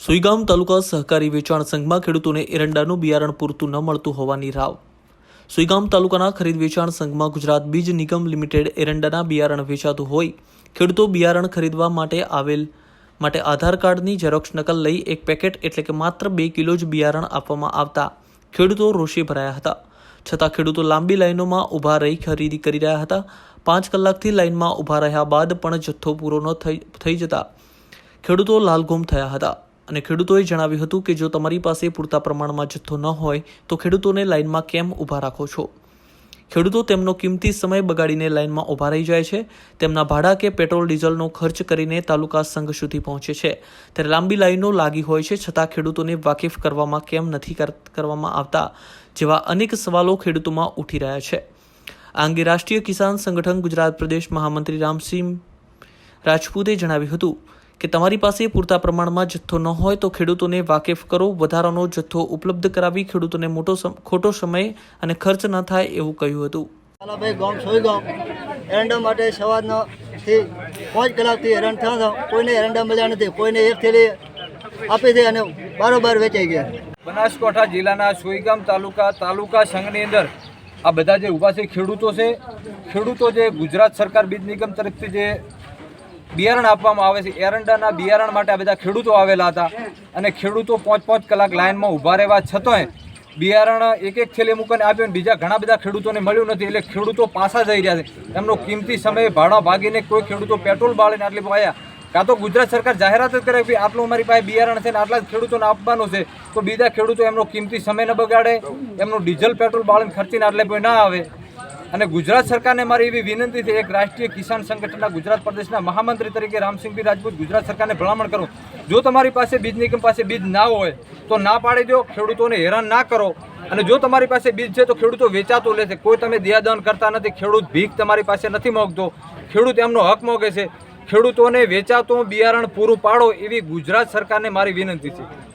સુઈગામ તાલુકા સહકારી વેચાણ સંઘમાં ખેડૂતોને એરંડાનું બિયારણ પૂરતું ન મળતું હોવાની રાવ. સુઈગામ તાલુકાના ખરીદ વેચાણ સંઘમાં ગુજરાત બીજ નિગમ લિમિટેડ એરંડાના બિયારણ વેચાતું હોય, ખેડૂતો બિયારણ ખરીદવા માટે આવેલ, માટે આધાર કાર્ડની ઝેરોક્ષ નકલ લઈ એક પેકેટ એટલે કે માત્ર બે કિલો જ બિયારણ આપવામાં આવતા ખેડૂતો રોષે ભરાયા હતા. છતાં ખેડૂતો લાંબી લાઈનોમાં ઊભા રહી ખરીદી કરી રહ્યા હતા. પાંચ કલાકથી લાઇનમાં ઊભા રહ્યા બાદ પણ જથ્થો પૂરો ન થઈ જતા ખેડૂતો લાલઘુમ થયા હતા. અને ખેડૂતોએ જણાવ્યું હતું કે જો તમારી પાસે પૂરતા પ્રમાણમાં જથ્થો ન હોય, તો ખેડૂતોને લાઇનમાં કેમ ઊભા રાખો છો? ખેડૂતો તેમનો કિંમતી સમય બગાડીને લાઇનમાં ઊભા રહી જાય છે. તેમના ભાડા કે પેટ્રોલ, ડીઝલનો ખર્ચ કરીને તાલુકા સંઘ સુધી પહોંચે છે. ત્યારે લાંબી લાઈનો લાગી હોય છે, છતાં ખેડૂતોને વાકેફ કરવામાં કેમ નથી કર- કરવામાં આવતા જેવા અનેક સવાલો ખેડૂતોમાં ઉઠી રહ્યા છે. આ અંગે રાષ્ટ્રીય કિસાન સંગઠન ગુજરાત પ્રદેશ મહામંત્રી રામસિંહ રાજપૂતે જણાવ્યું હતું કે તમારી પાસે પૂરતા પ્રમાણમાં જથ્થો ન હોય તો ખેડૂતોને વાકેફ કરો. વધારાનો જથ્થો ઉપલબ્ધ કરાવી ખેડૂતોને મોટો સમ- ખોટો સમય અને ખર્ચ ન થાય એવું કહ્યું હતું. લાલાભાઈ ગામ સોઈ ગામ. એરંડા માટે સવારના થી પાંચ કલાકથી હેરાન થયા હતા. કોઈને એરંડા મળ્યા નથી. કોઈને એક થેલી આપી દે અને બારોબાર વેચાઈ ગયા. બનાસકાંઠા જિલ્લાના સોઈગામ તાલુકા તાલુકા સંઘની અંદર આ બધા જે ઊભા છે ખેડૂતો છે. ખેડૂતો જે ગુજરાત સરકાર બીજ નિગમ તરફથી જે બિયારણ આપવામાં આવે છે. એરંડાના બિયારણ માટે આ બધા ખેડૂતો આવેલા હતા. અને ખેડૂતો પાંચ પાંચ કલાક લાઇનમાં ઊભા રહેવા છતાંય બિયારણ એક એક થેલી મૂકીને આપ્યું અને બીજા ઘણા બધા ખેડૂતોને મળ્યું નથી. એટલે ખેડૂતો પાછા જઈ રહ્યા છે. એમનો કિંમતી સમય ભાડા ભાગીને કોઈ ખેડૂતો પેટ્રોલ બાળીને આટલી આવ્યા. કાં તો ગુજરાત સરકાર જાહેરાત જ કરે કે આટલું અમારી પાસે બિયારણ છે ને આટલા જ ખેડૂતોને આપવાનું છે. તો બીજા ખેડૂતો એમનો કિંમતી સમય ન બગાડે. એમનું ડીઝલ પેટ્રોલ બાળીને ખર્ચીને આટલે કોઈ ના આવે. અને ગુજરાત સરકારને મારી એવી વિનંતી છે, એક રાષ્ટ્રીય કિસાન સંગઠનના ગુજરાત પ્રદેશના મહામંત્રી તરીકે રામસિંહભાઈ રાજપૂત ગુજરાત સરકારને ભલામણ કરું. જો તમારી પાસે બીજ નિગમ પાસે બીજ ના હોય, તો ના પાડી દો, ખેડૂતોને હેરાન ના કરો. અને જો તમારી પાસે બીજ છે, તો ખેડૂતો વેચાતો લે છે. કોઈ તમે દિયાદાન કરતા નથી, ખેડૂત ભીખ તમારી પાસે નથી મોગતો. ખેડૂત એમનો હક મોગે છે. ખેડૂતોને વેચાતું બિયારણ પૂરું પાડો, એવી ગુજરાત સરકારને મારી વિનંતી છે.